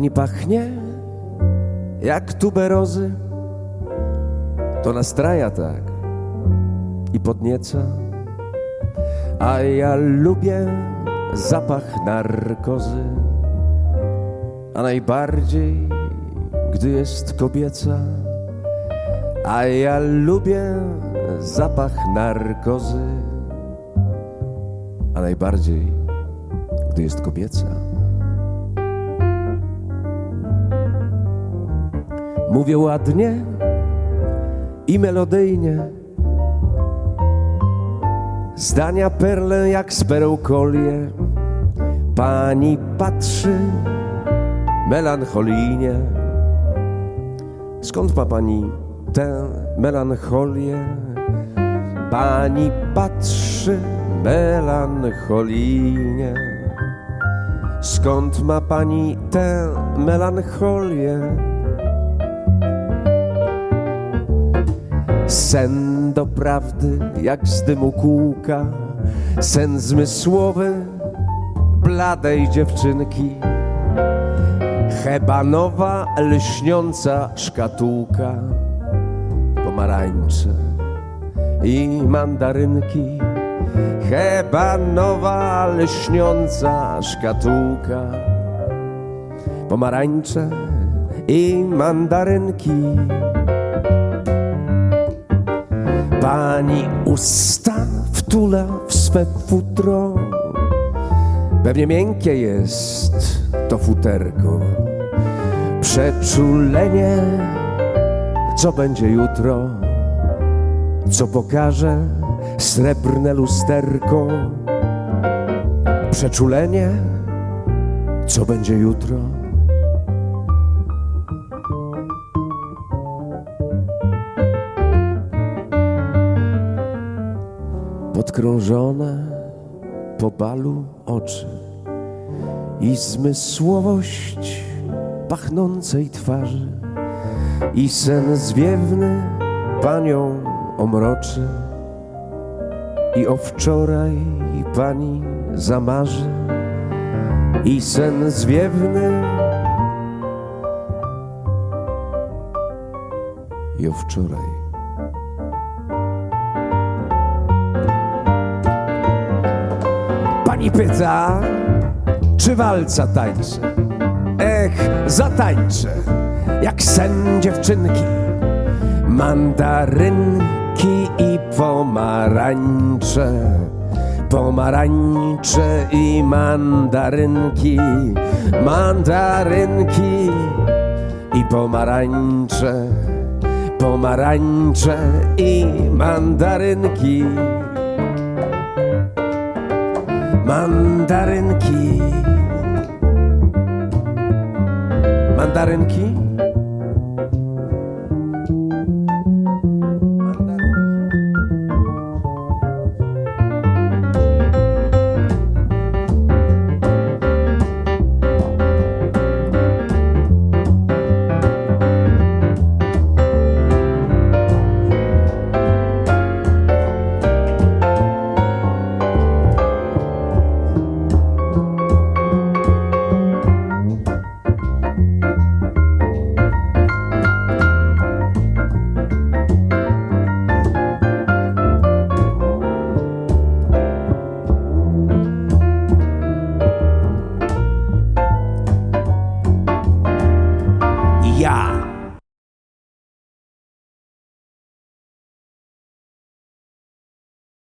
Pani pachnie jak tuberozy, to nastraja tak i podnieca. A ja lubię zapach narkozy, a najbardziej, gdy jest kobieca. A ja lubię zapach narkozy, a najbardziej, gdy jest kobieca. Mówię ładnie i melodyjnie. Zdania perlę jak z perełkolie. Pani patrzy melancholijnie. Skąd ma pani tę melancholię? Pani patrzy melancholijnie. Skąd ma pani tę melancholię? Sen doprawdy jak z dymu kółka, sen zmysłowy bladej dziewczynki. Hebanowa, lśniąca szkatułka, pomarańcze i mandarynki. Hebanowa, lśniąca szkatułka, pomarańcze i mandarynki. Pani usta wtula w swe futro. Pewnie miękkie jest to futerko. Przeczulenie, co będzie jutro, co pokaże srebrne lusterko. Przeczulenie, co będzie jutro. Podkrążone po balu oczy i zmysłowość pachnącej twarzy i sen zwiewny panią omroczy i o wczoraj pani zamarzy i sen zwiewny i o wczoraj Pani pyta, czy walca tańczy. Ech, zatańczę, jak sen dziewczynki. Mandarynki i pomarańcze. Pomarańcze i mandarynki. Mandarynki i pomarańcze. Pomarańcze i mandarynki. Mandarynki. Mandarynki yeah.